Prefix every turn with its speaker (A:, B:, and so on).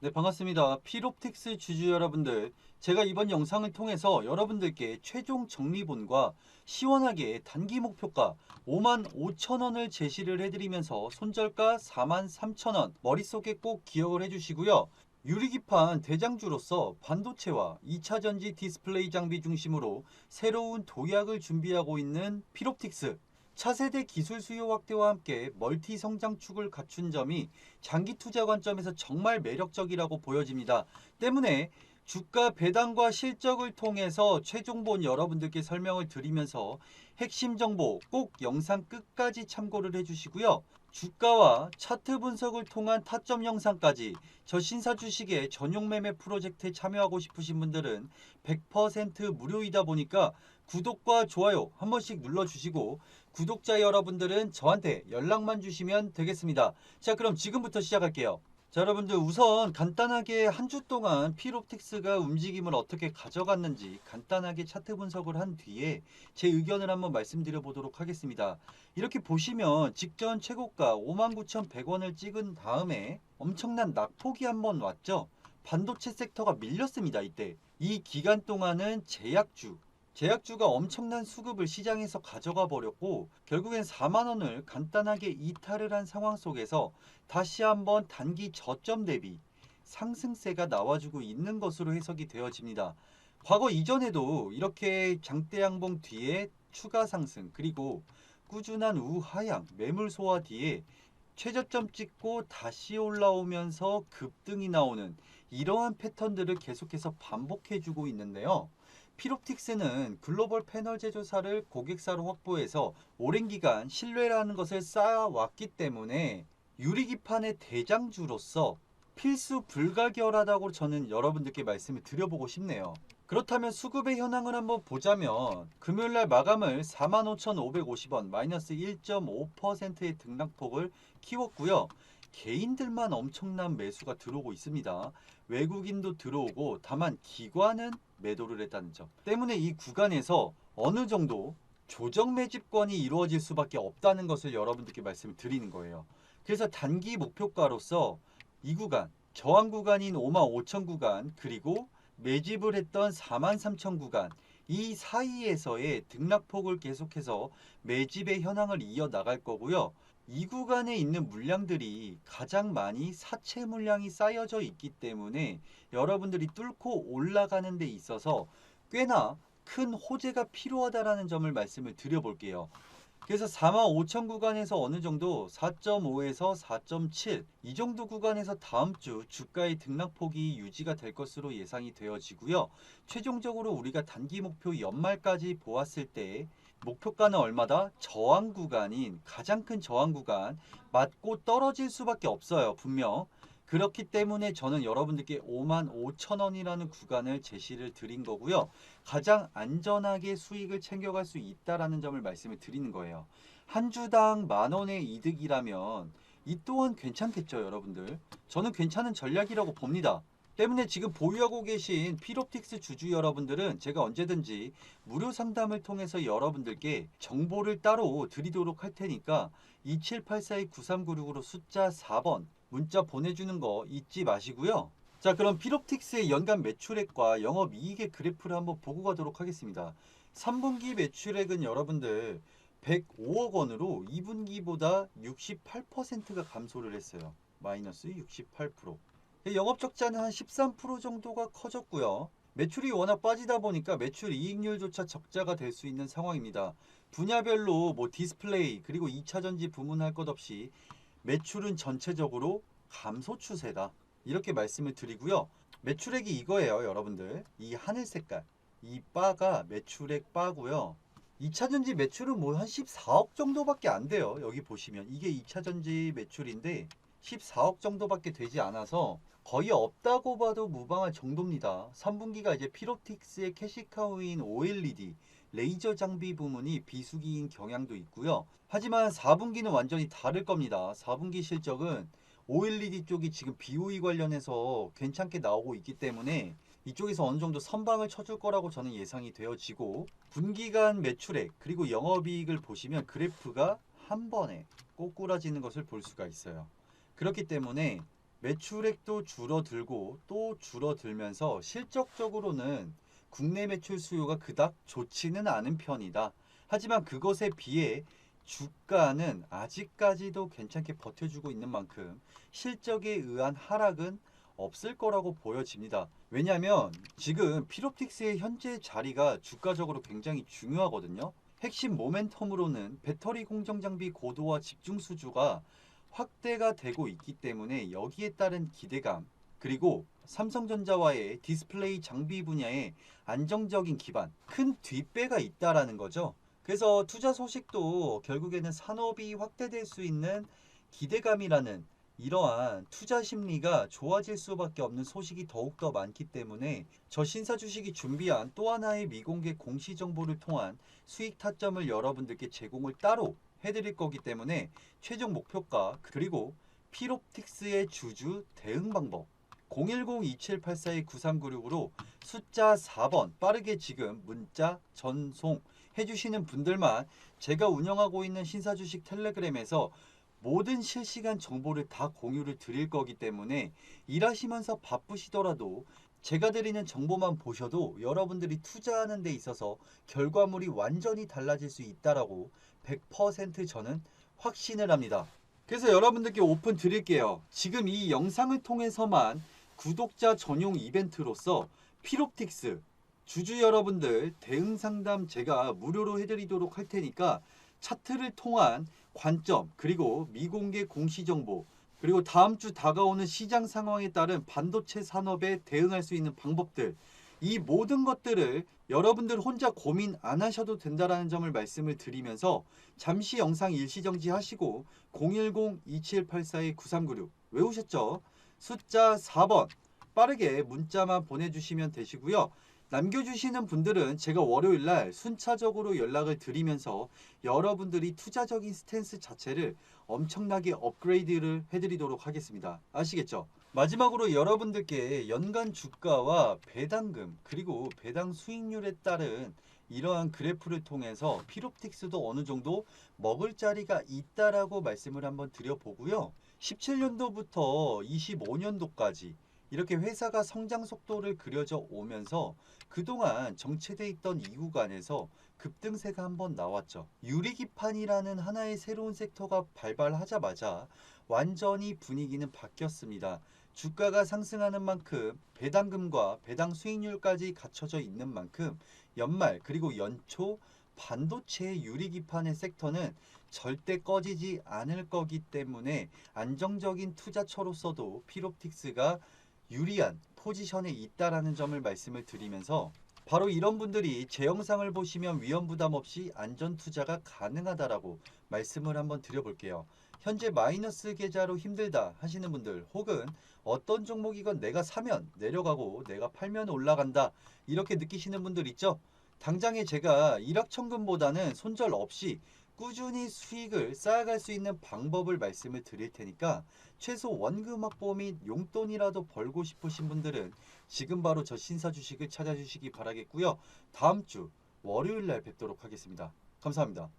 A: 네, 반갑습니다. 필옵틱스 주주 여러분들. 제가 이번 영상을 통해서 여러분들께 최종 정리본과 시원하게 단기 목표가 5만 5천 원을 제시를 해드리면서 손절가 4만 3천 원 머릿속에 꼭 기억을 해주시고요. 유리기판 대장주로서 반도체와 2차 전지 디스플레이 장비 중심으로 새로운 도약을 준비하고 있는 필옵틱스. 차세대 기술 수요 확대와 함께 멀티 성장축을 갖춘 점이 장기 투자 관점에서 정말 매력적이라고 보여집니다. 때문에 주가 배당과 실적을 통해서 최종본 여러분들께 설명을 드리면서 핵심 정보 꼭 영상 끝까지 참고를 해주시고요. 주가와 차트 분석을 통한 타점 영상까지 저 신사 주식의 전용 매매 프로젝트에 참여하고 싶으신 분들은 100% 무료이다 보니까 구독과 좋아요 한 번씩 눌러주시고 구독자 여러분들은 저한테 연락만 주시면 되겠습니다. 자, 그럼 지금부터 시작할게요. 자, 여러분들 우선 간단하게 한 주 동안 필옵틱스가 움직임을 어떻게 가져갔는지 간단하게 차트 분석을 한 뒤에 제 의견을 한번 말씀드려 보도록 하겠습니다. 이렇게 보시면 직전 최고가 59,100원을 찍은 다음에 엄청난 낙폭이 한번 왔죠. 반도체 섹터가 밀렸습니다, 이때. 이 기간 동안은 제약주, 제약주가 엄청난 수급을 시장에서 가져가 버렸고 결국엔 4만 원을 간단하게 이탈을 한 상황 속에서 다시 한번 단기 저점 대비 상승세가 나와주고 있는 것으로 해석이 되어집니다. 과거 이전에도 이렇게 장대 양봉 뒤에 추가 상승 그리고 꾸준한 우하향 매물 소화 뒤에 최저점 찍고 다시 올라오면서 급등이 나오는 이러한 패턴들을 계속해서 반복해주고 있는데요. 필옵틱스는 글로벌 패널 제조사를 고객사로 확보해서 오랜 기간 신뢰라는 것을 쌓아왔기 때문에 유리기판의 대장주로서 필수 불가결하다고 저는 여러분들께 말씀을 드려보고 싶네요. 그렇다면 수급의 현황을 한번 보자면 금요일날 마감을 45,550원 마이너스 1.5%의 등락폭을 키웠고요. 개인들만 엄청난 매수가 들어오고 있습니다. 외국인도 들어오고 다만 기관은 매도를 했다는 점 때문에 이 구간에서 어느 정도 조정 매집권이 이루어질 수밖에 없다는 것을 여러분들께 말씀을 드리는 거예요. 그래서 단기 목표가로서 이 구간 저항 구간인 5만 5천 구간 그리고 매집을 했던 4만 3천 구간 이 사이에서의 등락폭을 계속해서 매집의 현황을 이어 나갈 거고요. 이 구간에 있는 물량들이 가장 많이 사채 물량이 쌓여져 있기 때문에 여러분들이 뚫고 올라가는 데 있어서 꽤나 큰 호재가 필요하다라는 점을 말씀을 드려볼게요. 그래서 4만 5천 구간에서 어느 정도 4.5에서 4.7 이 정도 구간에서 다음 주 주가의 등락폭이 유지가 될 것으로 예상이 되어지고요. 최종적으로 우리가 단기 목표 연말까지 보았을 때 목표가는 얼마다? 저항 구간인 가장 큰 저항 구간 맞고 떨어질 수밖에 없어요. 분명. 그렇기 때문에 저는 여러분들께 5만 5천 원이라는 구간을 제시를 드린 거고요. 가장 안전하게 수익을 챙겨갈 수 있다라는 점을 말씀을 드리는 거예요. 한 주당 만 원의 이득이라면 이 또한 괜찮겠죠, 여러분들. 저는 괜찮은 전략이라고 봅니다. 때문에 지금 보유하고 계신 필옵틱스 주주 여러분들은 제가 언제든지 무료 상담을 통해서 여러분들께 정보를 따로 드리도록 할 테니까 2784-9396으로 숫자 4번 문자 보내주는 거 잊지 마시고요. 자 그럼 필옵틱스의 연간 매출액과 영업이익의 그래프를 한번 보고 가도록 하겠습니다. 3분기 매출액은 여러분들 105억 원으로 2분기보다 68%가 감소를 했어요. 마이너스 68%. 영업 적자는 한 13% 정도가 커졌고요. 매출이 워낙 빠지다 보니까 매출 이익률조차 적자가 될 수 있는 상황입니다. 분야별로 뭐 디스플레이 그리고 2차 전지 부문 할 것 없이 매출은 전체적으로 감소 추세다. 이렇게 말씀을 드리고요. 매출액이 이거예요, 여러분들. 이 하늘 색깔. 이 바가 매출액 바고요. 2차 전지 매출은 뭐 한 14억 정도밖에 안 돼요. 여기 보시면 이게 2차 전지 매출인데 14억 정도밖에 되지 않아서 거의 없다고 봐도 무방할 정도입니다. 3분기가 이제 필옵틱스의 캐시카우인 OLED 레이저 장비 부문이 비수기인 경향도 있고요. 하지만 4분기는 완전히 다를 겁니다. 4분기 실적은 OLED 쪽이 지금 BOE 관련해서 괜찮게 나오고 있기 때문에 이쪽에서 어느 정도 선방을 쳐줄 거라고 저는 예상이 되어지고 분기간 매출액 그리고 영업이익을 보시면 그래프가 한 번에 꼬꾸라지는 것을 볼 수가 있어요. 그렇기 때문에 매출액도 줄어들고 또 줄어들면서 실적적으로는 국내 매출 수요가 그닥 좋지는 않은 편이다. 하지만 그것에 비해 주가는 아직까지도 괜찮게 버텨주고 있는 만큼 실적에 의한 하락은 없을 거라고 보여집니다. 왜냐하면 지금 피롭틱스의 현재 자리가 주가적으로 굉장히 중요하거든요. 핵심 모멘텀으로는 배터리 공정 장비 고도화 집중 수주가 확대가 되고 있기 때문에 여기에 따른 기대감 그리고 삼성전자와의 디스플레이 장비 분야에 안정적인 기반, 큰 뒷배가 있다라는 거죠. 그래서 투자 소식도 결국에는 산업이 확대될 수 있는 기대감이라는 이러한 투자 심리가 좋아질 수밖에 없는 소식이 더욱더 많기 때문에 저 신사 주식이 준비한 또 하나의 미공개 공시 정보를 통한 수익 타점을 여러분들께 제공을 따로 해드릴 거기 때문에 최종 목표가 그리고 피롭틱스의 주주 대응 방법 010-2784-9396으로 숫자 4번 빠르게 지금 문자 전송 해주시는 분들만 제가 운영하고 있는 신사주식 텔레그램에서 모든 실시간 정보를 다 공유를 드릴 거기 때문에 일하시면서 바쁘시더라도 제가 드리는 정보만 보셔도 여러분들이 투자하는 데 있어서 결과물이 완전히 달라질 수 있다라고 100% 저는 확신을 합니다. 그래서 여러분들께 오픈 드릴게요. 지금 이 영상을 통해서만 구독자 전용 이벤트로서 피롭틱스 주주 여러분들 대응 상담 제가 무료로 해드리도록 할 테니까 차트를 통한 관점 그리고 미공개 공시 정보 그리고 다음 주 다가오는 시장 상황에 따른 반도체 산업에 대응할 수 있는 방법들 이 모든 것들을 여러분들 혼자 고민 안 하셔도 된다라는 점을 말씀을 드리면서 잠시 영상 일시정지 하시고 010-2784-9396 외우셨죠? 숫자 4번 빠르게 문자만 보내주시면 되시고요. 남겨주시는 분들은 제가 월요일 날 순차적으로 연락을 드리면서 여러분들이 투자적인 스탠스 자체를 엄청나게 업그레이드를 해드리도록 하겠습니다. 아시겠죠? 마지막으로 여러분들께 연간 주가와 배당금 그리고 배당 수익률에 따른 이러한 그래프를 통해서 피롭틱스도 어느 정도 먹을 자리가 있다라고 말씀을 한번 드려보고요. 17년도부터 25년도까지 이렇게 회사가 성장 속도를 그려져 오면서 그동안 정체돼 있던 이 구간에서 급등세가 한번 나왔죠. 유리기판이라는 하나의 새로운 섹터가 발발하자마자 완전히 분위기는 바뀌었습니다. 주가가 상승하는 만큼 배당금과 배당 수익률까지 갖춰져 있는 만큼 연말 그리고 연초 반도체 유리기판의 섹터는 절대 꺼지지 않을 거기 때문에 안정적인 투자처로서도 피롭틱스가 유리한 포지션에 있다라는 점을 말씀을 드리면서 바로 이런 분들이 제 영상을 보시면 위험 부담 없이 안전 투자가 가능하다라고 말씀을 한번 드려볼게요. 현재 마이너스 계좌로 힘들다 하시는 분들 혹은 어떤 종목이건 내가 사면 내려가고 내가 팔면 올라간다 이렇게 느끼시는 분들 있죠? 당장에 제가 일확천금보다는 손절 없이 꾸준히 수익을 쌓아갈 수 있는 방법을 말씀을 드릴 테니까 최소 원금 확보 및 용돈이라도 벌고 싶으신 분들은 지금 바로 저 신사 주식을 찾아주시기 바라겠고요. 다음 주 월요일 날 뵙도록 하겠습니다. 감사합니다.